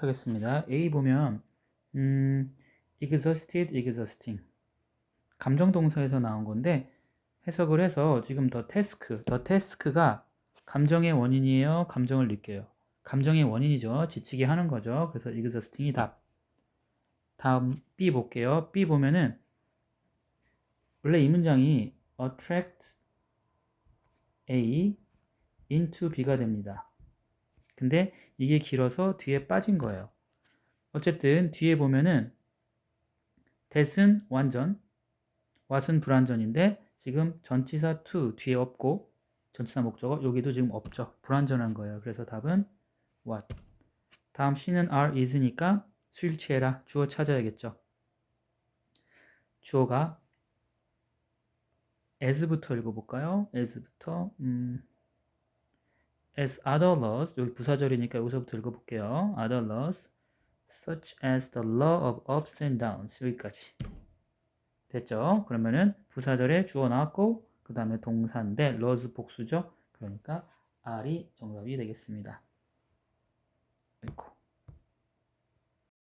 하겠습니다. A 보면 음, exhausted, exhausting 감정 동사에서 나온 건데 해석을 해서 지금 더 태스크, 더 태스크가 감정의 원인이에요. 감정을 느껴요. 감정의 원인이죠. 지치게 하는 거죠. 그래서 exhausting이 답. 다음 B 볼게요. B 보면은 원래 이 문장이 attract A into B가 됩니다. 근데 이게 길어서 뒤에 빠진 거예요. 어쨌든 뒤에 보면은 that은 완전, what은 불완전인데 지금 전치사 to 뒤에 없고 전치사 목적어 여기도 지금 없죠. 불완전한 거예요. 그래서 답은 what. 다음 C는 are is니까 수일치해라. 주어 찾아야겠죠. 주어가 as부터 읽어볼까요? as부터 음, as other laws 여기 부사절이니까 여기서부터 읽어볼게요. other laws such as the law of ups and downs 여기까지 됐죠? 그러면은 부사절에 주어 나왔고 그 다음에 동사인데 laws 복수죠? 그러니까 R이 정답이 되겠습니다.